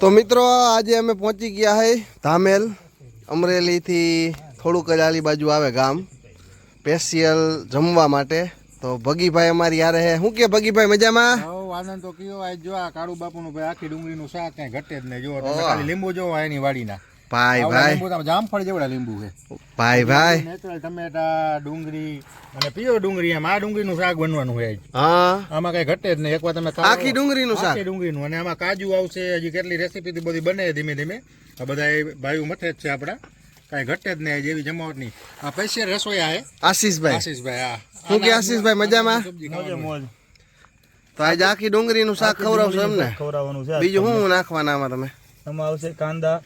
તો મિત્રો આજે અમે પહોંચી ગયા હે ધામેલ. અમરેલીથી થોડુંક જ આલી બાજુ આવે ગામ. સ્પેશિયલ જમવા માટે. તો ભગીભાઈ અમારી યારે હે. શું કે ભગીભાઈ મજામાં? આનંદ તો કયો. આજ જો આ કાળુ બાપુનું ભાઈ આખી ડુંગળીનું શાક કઈ ઘટે જ નહીં. જો ખાલી લીંબુ જોવો એની વાડીના. ભાઈ ભાઈ. જામફળ જેવડા લીંબુ છે. ભાઈ ભાઈ. નેચરલ ટમેટા ડુંગળી અને પીઓ ડુંગળી એમ. આ ડુંગળીનું શાક બનવાનું હોય હા. આમાં કઈ ઘટે જ નહીં. એકવાર તમે આખી ડુંગળીનું શાક. આખી ડુંગળીનું. અને આમાં કાજુ આવશે હજી કેટલી રેસીપી બધી બને ધીમે ધીમે. આ બધા ભાઈઓ મથે જ છે આપડા કઈ ઘટે જ નહીં જેવી જમાવટ નહીં. આ પૈસે રસોયા હે આશીષભાઈ. આશીષભાઈ હા. શું કે આશીષભાઈ મજામાં? સબ્જી ખાવાનું. તો આજે આખી ડુંગળીનું શાક ખવડાવશો એમને? ખવડાવવાનું છે બીજું શું નાખવાના આમાં તમે? આમાં આવશે કાંદા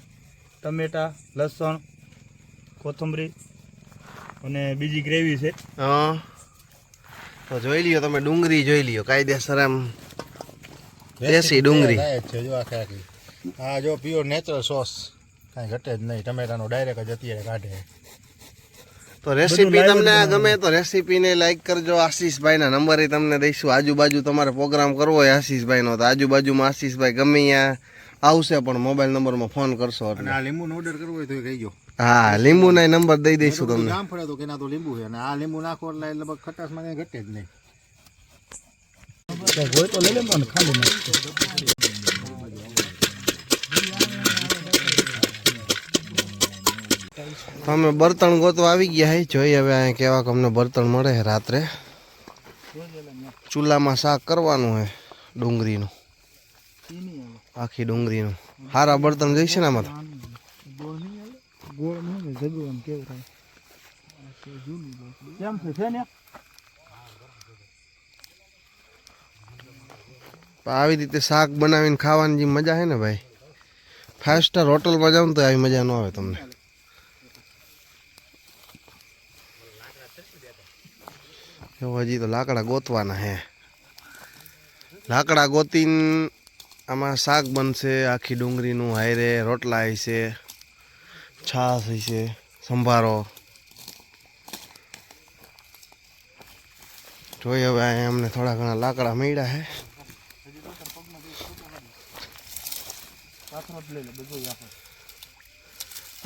ટમેટા લસણ કોથમરી અને બીજી ગ્રેવી છે. હા. તો જોઈ લ્યો તમે ડુંગળી જોઈ લ્યો કાયદેસર એમ દેશી ડુંગળી. જો આખે આખી આ જો પ્યોર નેચરલ સોસ કાંઈ ઘટે જ નહીં ટમેટાનો ડાયરેક્ટ જ અત્યારે કાઢે. તો રેસીપી તમને ગમે તો રેસીપીને લાઈક કરજો. આશીષભાઈના નંબર તમને દઈશું. આજુબાજુ તમારે પ્રોગ્રામ કરવો હોય આશીષભાઈનો તો આજુબાજુમાં આશીષભાઈ ગમે ત્યાં આવશે પણ મોબાઈલ નંબરમાં ફોન કરશો અને એટલે આ લીંબુનો ઓર્ડર કરવો હોય તો કહી કહીજો હા લીંબુના નંબર દઈ દઈશું તમને. ફળે તો કે ના તો લીંબુ છે. અને આ લીંબુ નાખો એટલે લગભગ ખટાશમાં કંઈ ઘટે જ નહીં. હોય તો લઈ લે પણ ખાલી અમે બર્તન ગોતવા આવી ગયા હે. જોઈ હવે અહીંયા કેવા અમને બર્તન મળે છે રાત્રે. ચૂલામાં શાક કરવાનું હે ડુંગળીનું. આખી ડુંગળીનું. સારા બર્તન જોઈશે ને આમાં તો? ગોળ નહીં જગું એમ કેવું થાય કેમ છે છે ને? આવી રીતે શાક બનાવીને ખાવાની જે મજા છે ને ભાઈ ફાઇવ સ્ટાર હોટલમાં જાવ ને તો આવી મજા ન આવે તમને. જો હજી તો લાકડા ગોતવાના હે લાકડા ગોતીને આમાં શાક બનશે આખી ડુંગળીનું હાયરે રોટલા હશે છાશ હશે સંભારો. જોઈએ હવે અહીંયા અમને થોડા ઘણા લાકડા મળ્યા હે.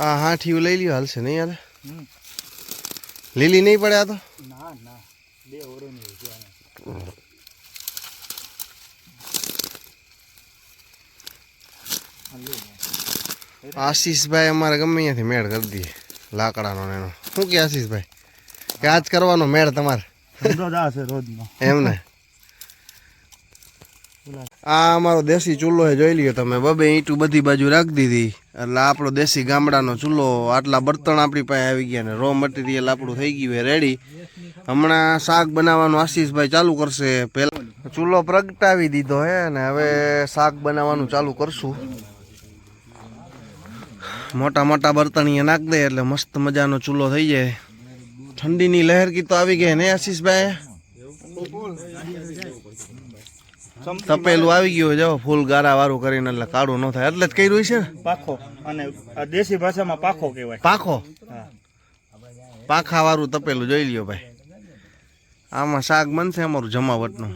આ હાઠીયું લઈ લ્યો હાલશે નહીં યાર લીલી નહીં પડે આ તો? ના ના. બે ઓરોની છે આશીષભાઈ અમારે ગમે અહીંયાથી મેળ કરી દઈએ. લાકડાનો એનો. શું કે આશીષભાઈ? કે આજ કરવાનો મેળ તમારે? એમને આ અમારો દેશી ચૂલો એ જોઈ લ્યો તમે. બબે ઈંટું બધી બાજુ રાખી દીધી. એટલે આપણો દેશી ગામડાનો ચૂલો આટલા બર્તન આપણી પાસે આવી ગયા ને રો મટીરિયલ આપણું થઈ ગયું છે રેડી હમણાં શાક બનાવવાનું આશીષભાઈ ચાલુ કરશે. પહેલાં ચૂલો પ્રગટાવી દીધો હે ને હવે શાક બનાવવાનું ચાલુ કરશું. મોટા મોટા બર્તન અહીંયા નાખ દે એટલે મસ્ત મજાનો ચૂલો થઈ જાય. ઠંડીની લહેર કી તો આવી ગઈ ને આશીષભાઈ? તપેલું આવી ગયું જો ફૂલ ગારા વાળું કરીને એટલે કાળું ન થાય. એટલે જ કર્યું છે પાખો. અને દેશી ભાષામાં પાખો કહેવાય. પાખો? પાખા વાળું તપેલું જોઈ લ્યો ભાઈ. આમાં શાક બનશે અમારું જમાવટનું.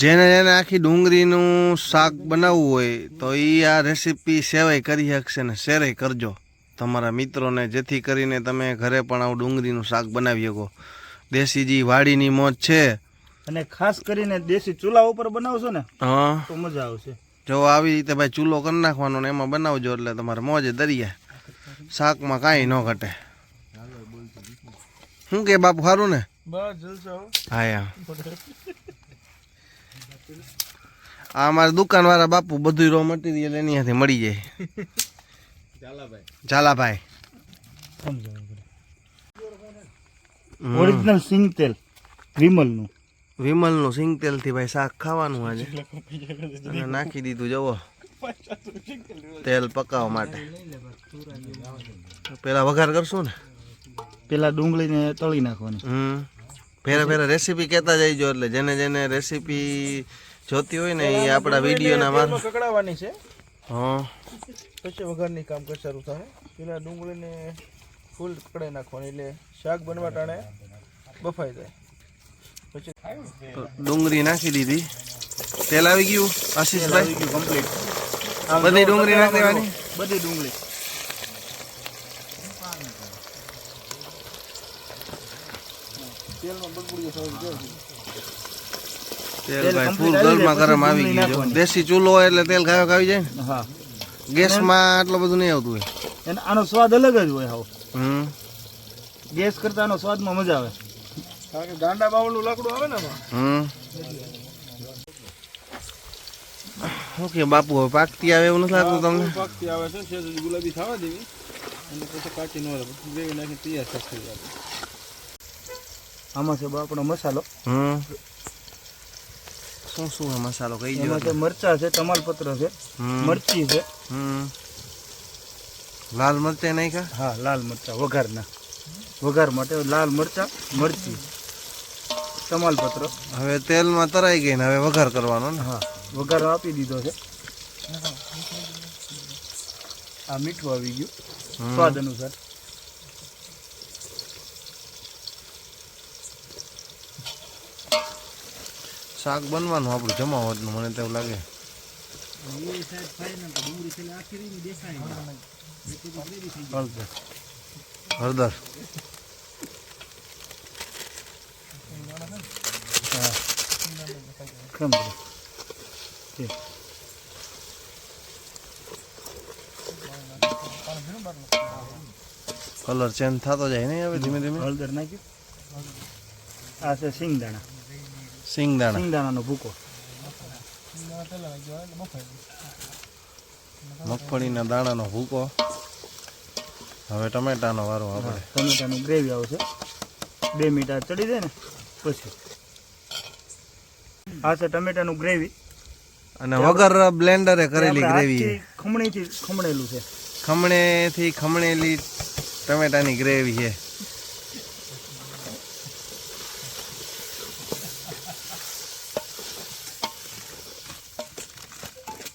જેને જેને આખી ડુંગળીનું શાક બનાવવું હોય તો એ આ રેસીપી સેવાય કરી શકશે ને શેરે કરજો. તમારા મિત્રોને જેથી કરીને તમે ઘરે પણ આવું ડુંગળીનું શાક બનાવી શકો. દેશી જે વાડીની મોજ છે. અને ખાસ કરીને દેશી ચૂલા ઉપર બનાવશો ને હા. તો મજા આવશે. જો આવી રીતે ભાઈ ચૂલો કરી નાખવાનો ને એમાં બનાવજો એટલે તમારે મોજે દરિયા. શાકમાં કાંઈ ન ઘટે. શું કે બાપુ સારું ને? બસ જલસો હા યા. આ અમારા દુકાનવાળા બાપુ બધું રો મટીરિયલ એની હાથે મળી જાય. ઝાલાભાઈ. ઓરિજિનલ સિંગ તેલ વિમલનું. વિમલનું સિંગ તેલથી ભાઈ શાક ખાવાનું આજે. અને નાખી દીધું જવો તેલ પકાવવા માટે. પેલા વઘાર કરશું ને? પેલા ડુંગળીને તળી નાખવાની. હમ. ફેરા ફેરે રેસીપી કહેતા જઈજો એટલે જેને જેને રેસીપી જોતી હોય ને એ આપણા વિડીયોના માં કકડાવવાની છે. હા. પછી વઘારની કામ કર શરૂ થાય. પેલા ડુંગળીને ફૂલ કકડાઈ નાખવાની એટલે શાક બનવા ટાણે બફાઈ જાય. પછી ડુંગળી નાખી દીધી. તેલ આવી ગયું આશીષભાઈ? ગયું કમ્પ્લીટ બધી ડુંગળી નાખી દેવાની? બધી ડુંગળી. તેલમાં બગડ્યું છે તેલ ભાઈ ફૂલ આવી ગરમા જાય, ગરમ આવી ગયું દેશી ચૂલો હોય એટલે તેલ ખાવા ખાવી જાય? ને હા. ગેસમાં આટલું બધું નહીં આવતું હોય. અને આનો સ્વાદ અલગ જ હોય હાવ ગેસ કરતા આનો સ્વાદમાં મજા આવે. કારણ કે ગાંડા બાવળનું લાકડું આવે ને હમ. ઓકે બાપુ હવે પાકતી આવે એવું નથી લાગતું તમને? પાકતી આવે છે ગુલાબી થવા દેવી. અને પછી કાચી નો ગ્રેવી નાખી તૈયાર થઈ જાય આમાં છે આપણો મસાલો. હમ. શું શું મસાલો કઈ એમાં છે મરચા છે તમાલપત્ર છે મરચી છે. લાલ મરચા નહીં કા? હા લાલ મરચા વઘારના. વઘાર માટે લાલ મરચા મરચી તમાલપત્ર હવે તેલમાં તરાઈ ગઈ ને હવે વઘાર કરવાનો ને? હા વઘાર આપી દીધો છે. આ મીઠું આવી ગયું સ્વાદ અનુસાર. શાક બનવાનું આપણું જમાવટનું, મને તો એવું લાગે. હળદર. કલર ચેન્જ થતો જાય ને હવે ધીમે ધીમે? હળદર નાખ્યું આ છે સિંગદાણા સિંગદાણા સિંગદાણાનો ભૂકો મગફળીના દાણાનો ભૂકો. હવે ટમેટાનો વારો આપણે. ટમેટાનું ગ્રેવી આવશે. બે મિનિટ આ ચડી જાય ને પછી. આ છે ટમેટાનું ગ્રેવી અને વગર બ્લેન્ડરે કરેલી ગ્રેવી ખમણીથી ખમણેલું છે. ખમણેથી ખમણેલી ટમેટાની ગ્રેવી છે લાય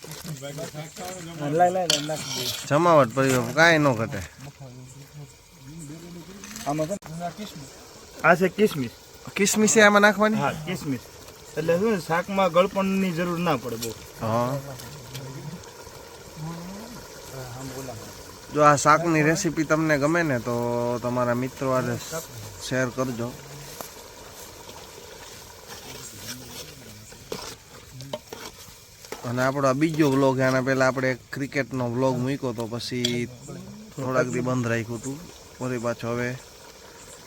લાય લાય નાખી દઈએ જમાવટ પડી કાંઈ ન ઘટે. આ છે કિસમિસ. કિસમિસ આમાં નાખવાની? હા કિસમિસ. એટલે શું શાકમાં ગળપણની જરૂર ના પડે બહુ. હા. જો આ શાકની રેસીપી તમને ગમે ને તો તમારા મિત્રો આજે શેર કરજો. અને આપણો આ બીજો વ્લોગ આના પહેલાં આપણે ક્રિકેટનો વ્લોગ મૂક્યો તો પછી થોડાક દી બંધ રાખ્યું હતું. ફરી પાછો હવે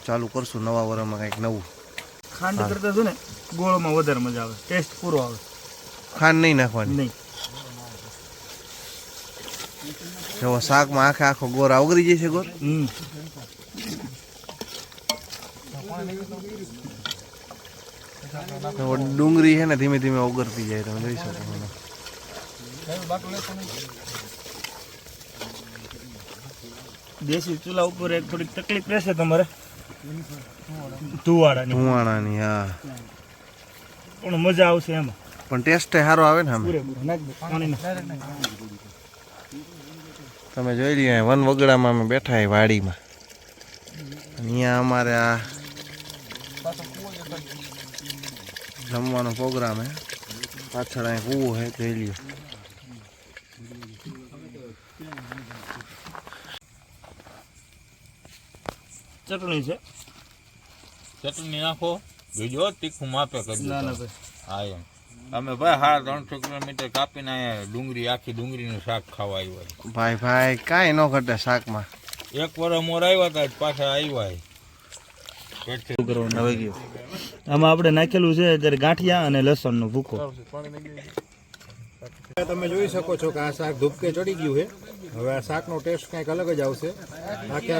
ચાલુ કરશું નવા વર્ષમાં કંઈક નવું. ખાંડ કરતા શું ને ગોળમાં વધારે મજા આવે. ટેસ્ટ પૂરો આવે. ખાંડ નહીં નાખવાની. નહીં. જો શાકમાં આખે આખો ગોર ઓગળી જશે ગોર? ડુંગળી છે ને ધીમે ધીમે ઓગરતી જાય તમે જોઈ શકો. દેશી ચૂલા ઉપર એક થોડીક તકલીફ રહેશે તમારે? ધુવાડાની. ધુવાણાની હા. પણ મજા આવશે એમાં. પણ ટેસ્ટ સારો આવે ને આમ. તમે જોઈ લઈએ વન વગડામાં અમે બેઠા એ વાડીમાં. અહીંયા અમારે આ જમવાનો પ્રોગ્રામ હે. પાછળ અહીં કૂવો હે જોઈ લ્યો. ચટણી છે. ચટણી નાખો. જોજો તીખું માપે કરી ના ના ભાઈ. હા એમ. અમે ભાઈ સાડા ત્રણસો કિલોમીટર કાપીને અહીંયા ડુંગળી આખી ડુંગળીનું શાક ખાવા આવ્યા ભાઈ ભાઈ કાંઈ ન ઘટે શાકમાં. એક વર્ષ મોર આવ્યા હતા પાછા આવ્યા આમાં આપણે નાખેલું છે અત્યારે ગાંઠિયા અને લસણનો ભૂકો. તમે જોઈ શકો છો કે આ શાક ધૂપકે ચડી ગયું છે. હવે આ શાકનો ટેસ્ટ કંઈક અલગ જ આવશે.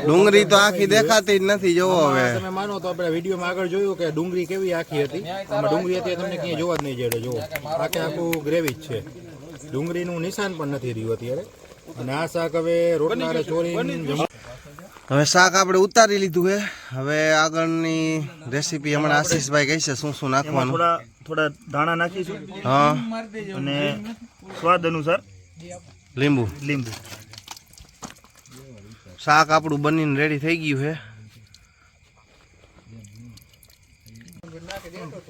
ડુંગળી તો આખી દેખાતી જ નથી જોવો હવે. તમે માનો તો આપણે વિડીયોમાં આગળ જોયું કે ડુંગળી કેવી આખી હતી. આમાં ડુંગળી હતી તમને ક્યાંય જોવા જ નહીં જડે જોવો આખે આખું ગ્રેવી જ છે. ડુંગળીનું નિશાન પણ નથી રહ્યું અત્યારે. અને આ શાક હવે રોટલા ચોરી હવે શાક આપણે ઉતારી લીધું છે. હવે આગળની રેસીપી હમણાં આશીષભાઈ કહી શું શું નાખવાનું. થોડા ધાણા દાણા નાખીશું. હા. અને સ્વાદ અનુસાર લીંબુ. લીંબુ. શાક આપણું બનીને રેડી થઈ ગયું છે.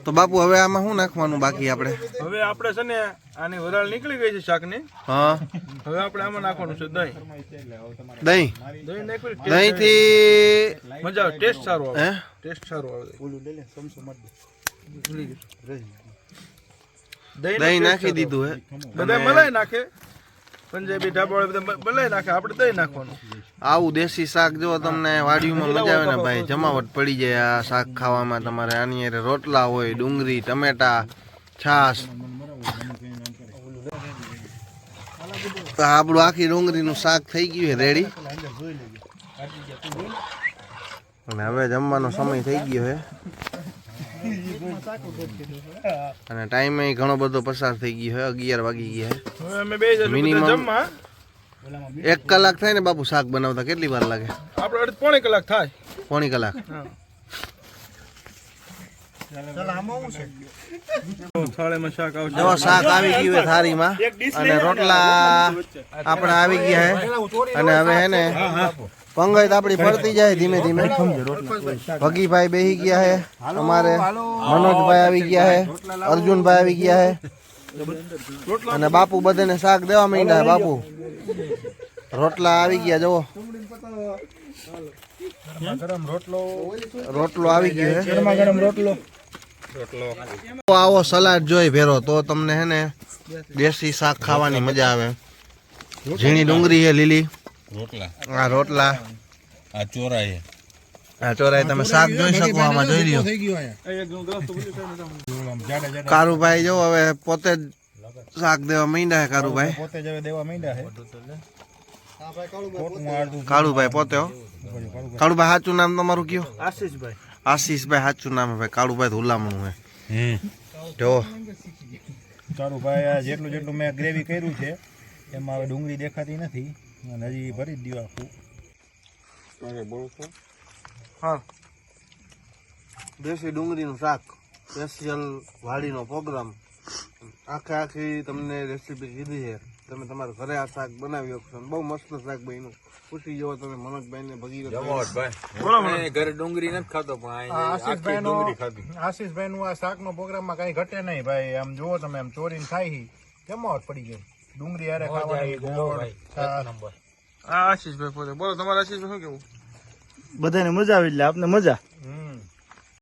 તો બાપુ હવે આમાં શું નાખવાનું બાકી આપણે? હવે આપણે છે ને આની વરાળ નીકળી ગઈ છે શાકની. હા. હવે આપણે આમાં નાખવાનું છે દહીં. દહીં? દહીં નાખ્યું દહીં થી મજા આવે ટેસ્ટ સારો આવે. હે? ટેસ્ટ સારો આવે. દહીં નાખી દીધું હે. બધા મલાઈ નાખે. પંજાબી ઢાબા બધા મલાઈ નાખે. આપણે દહીં નાખવાનું. આવું દેશી શાક જો તમને વાડીમાં મજા આવે ને ભાઈ જમાવટ પડી જાય આ શાક ખાવામાં તમારે. આની હારે રોટલા હોય ડુંગળી ટમેટા છાશ. તો આપણું આખી ડુંગળીનું શાક થઈ ગયું છે રેડી. અને હવે જમવાનો સમય થઈ ગયો છે. અને ટાઈમ ઘણો બધો પસાર થઈ ગયો છે અગિયાર વાગી ગયા મિનિમમ એક કલાક થાય ને બાપુ શાક બનાવતા કેટલી વાર લાગે? આપણે પોણી કલાક થાય. પોણી કલાક. શાક આવી ગયું થાળીમાં. અને રોટલા આપણે આવી ગયા હે. અને હવે હે ને પંગત આપણી પડતી જાય ધીમે ધીમે. ભગીભાઈ બેહી ગયા હે. અમારે મનોજભાઈ આવી ગયા હે. અર્જુનભાઈ આવી ગયા હે. અને બાપુ બધાને શાક દેવા માંડ્યા બાપુ. રોટલા આવી ગયા જુઓ. રોટલો આવી ગયો છે ગરમ રોટલો. તો આવો સલાડ જોઈ ભેરો. તો તમને હે ને દેશી શાક ખાવાની મજા આવે. ઝીણી ડુંગળી છે લીલી. રોટલા. આ રોટલા. આ ચોરાય આ ચોરાય તમે શાક જોઈ શકો આમાં જોઈ લ્યો. કારુભાઈ જો હવે પોતે જ શાક દેવા માંડ્યા છે કારુભાઈ પોતે જ દેવા માંડ્યા છે કાળુભાઈ પોતે હો. કાળુભાઈ સાચું નામ તમારું કયો? આશીષભાઈ. આશીષભાઈ સાચું નામ ભાઈ. કાળુભાઈ તો હુલામણું હે જો. સારું ભાઈ આ જેટલું જેટલું મેં ગ્રેવી કર્યું છે એમાં હવે ડુંગળી દેખાતી નથી અને હજી ભરી જ દઉં આખું હા. દેશી ડુંગળીનું શાક. સ્પેશિયલ વાડીનો પ્રોગ્રામ. આખે આખી તમને રેસીપી કીધી છે. તમે તમારા ઘરે આ શાક બનાવી શકશો બહુ મસ્ત શાક બન્યું. પૂછી જવો તમે મનોજભાઈ ને ભગી ભાઈ. ઘરે ડુંગળી નથી ખાતો પણ આશીષભાઈ નું આ શાકનો પ્રોગ્રામમાં કઈ ઘટે નહીં ભાઈ. આમ જુઓ તમે આમ ચોરીને ખાઈ હી. જમાવટ પડી ગઈ ડુંગળી હારે ખાવાની આ આશીષભાઈ પોતે. બોલો તમારે આશીષભાઈ શું કેવું? બધાને મજા આવે એટલે આપને મજા? હમ.